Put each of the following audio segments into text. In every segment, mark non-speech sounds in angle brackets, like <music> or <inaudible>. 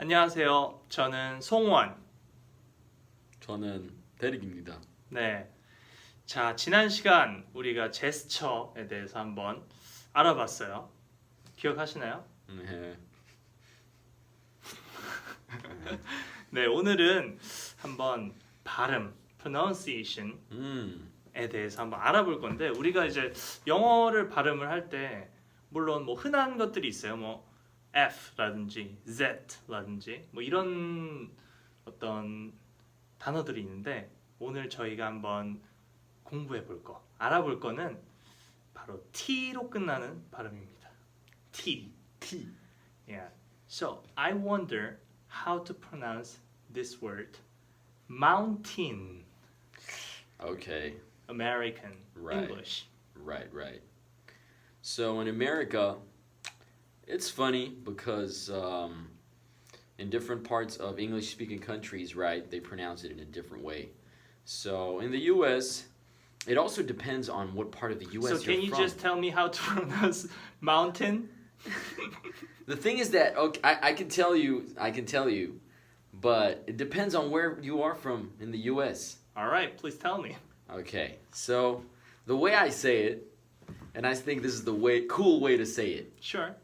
안녕하세요. 저는 송원. 저는 대릭입니다. 네. 자, 지난 시간 우리가 제스처에 대해서 한번 알아봤어요. 기억하시나요? 네. <laughs> 네, 오늘은 한번 발음, pronunciation에 음. 대해서 한번 알아볼 건데 우리가 이제 영어를 발음을 할 때 물론 뭐 흔한 것들이 있어요. 뭐 F라든지 Z라든지 뭐 이런 어떤 단어들이 있는데 오늘 저희가 한번 공부해 볼 거, 알아볼 거는 바로 T로 끝나는 발음입니다. T. T. Yeah. So I wonder how to pronounce this word. Mountain. Okay. American Right. English. Right, right. So in America, it's funny because um, in different parts of English speaking countries, right, they pronounce it in a different way. So in the US, it also depends on what part of the US So can you from. just tell me how to <laughs> pronounce mountain? The thing is that okay, I, I can tell you, I can tell you, but it depends on where you are from in the U.S. All right, please tell me. Okay, so the way I say it, and I think this is the way cool way to say it, Sure.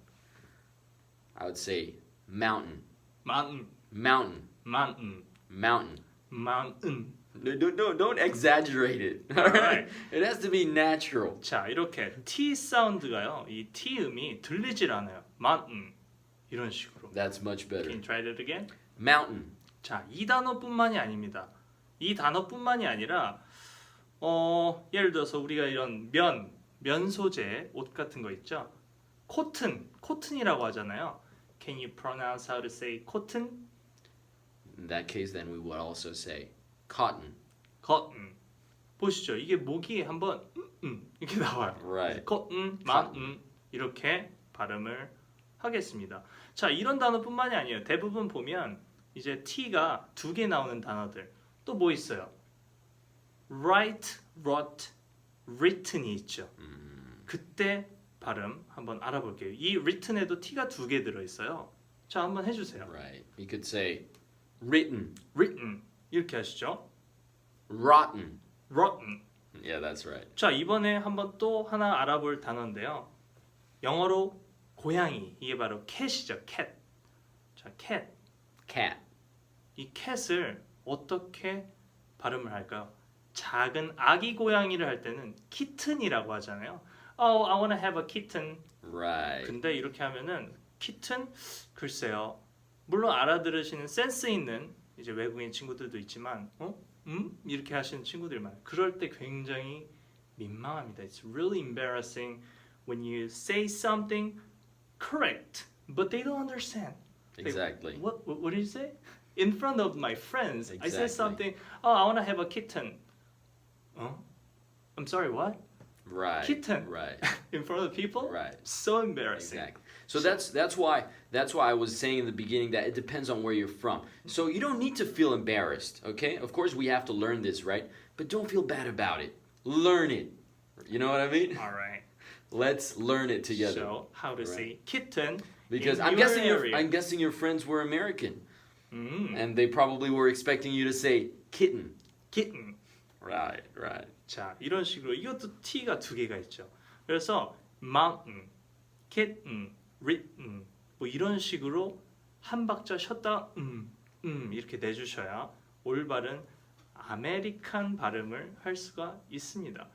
I would say mountain, Mountain, mountain, mountain, mountain. mountain. No, don't, don't, don't exaggerate it. Alright. right, it has to be natural. 자, 이렇게 T 사운드가요. 이 T 음이 들리질 않아요. mountain 이런 식으로. That's much better. Can you try that again? Mountain. 자, 이 단어뿐만이 아닙니다. 이 단어뿐만이 아니라 어, 예를 들어서 우리가 이런 면, 면 소재 옷 같은 거 있죠? 코튼, 코튼이라고 하잖아요. Can you pronounce how to say cotton? In that case, then we would also say cotton. cotton. 보시죠. 이게 목이 한번 음, 음, 이렇게 나와요. Right. cotton, mountain 이렇게 발음을 하겠습니다. 자, 이런 단어뿐만이 아니에요. 대부분 보면 이제 T가 두 개 나오는 단어들 또 뭐 있어요? write, wrote, written이 있죠. 그때 발음 한번 알아볼게요. 이 written에도 T가 두 개 들어 있어요. 자, 한번 해 주세요. Right. You could say written, written 이렇게 하시죠. rotten. rotten. Yeah, that's right. 자, 이번에 한번 또 하나 알아볼 단어인데요. 영어로 고양이 이게 바로 cat이죠. cat. 자, cat. Cat. 이 cat을 어떻게 발음을 할까요? 작은 아기 고양이를 할 때는 kitten이라고 하잖아요. Oh, I wanna have a kitten. Right. 근데 이렇게 하면은 kitten 글쎄요. 물론 알아들으시는 센스 있는 이제 외국인 친구들도 있지만 어? 음? 이렇게 하시는 친구들 많아요. 그럴 때 굉장히 민망합니다. It's really embarrassing when you say something correct but they don't understand. They- Exactly. What, what what did you say? In front of my friends, I said Exactly. something. Oh, I want to have a kitten. Oh, I'm sorry. What? Right. Kitten. Right. <laughs> In front of people? Right. So embarrassing. Exactly. So that's that's why that's why I was saying in the beginning that it depends on where you're from. So you don't need to feel embarrassed, okay? Of course we have to learn this, right? But don't feel bad about it. Learn it. You know what I mean? All right. <laughs> Let's learn it together. So how to Right. say kitten? Because in I'm your guessing your. I'm guessing your friends were American 음, and they probably were expecting you to say kitten. kitten. Right, right. 자, 이런 식으로 이것도 T가 두 개가 있죠. 그래서 mountain, kitten, written 뭐 이런 식으로 한 박자 쉬었다 음, 음 이렇게 내주셔야 올바른 아메리칸 발음을 할 수가 있습니다.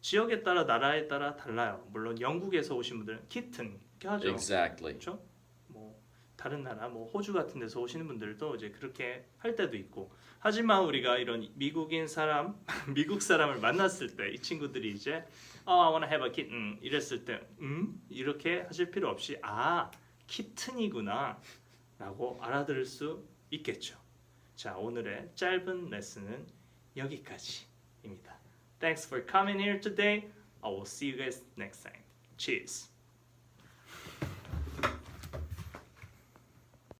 지역에 따라 나라에 따라 달라요. 물론 영국에서 오신 분들은 kitten 이렇게 하죠. Exactly. 그렇죠? 뭐 다른 나라 뭐 호주 같은 데서 오시는 분들도 이제 그렇게 할 때도 있고. 하지만 우리가 이런 미국인 사람 <laughs> 미국 사람을 만났을 때 이 친구들이 이제 oh, I wanna have a kitten. 이랬을 때 음? 이렇게 하실 필요 없이 아 키튼이구나. 라고 알아들을 수 있겠죠. 자 오늘의 짧은 레슨은 여기까지입니다. Thanks for coming here today. I will see you guys next time. Cheers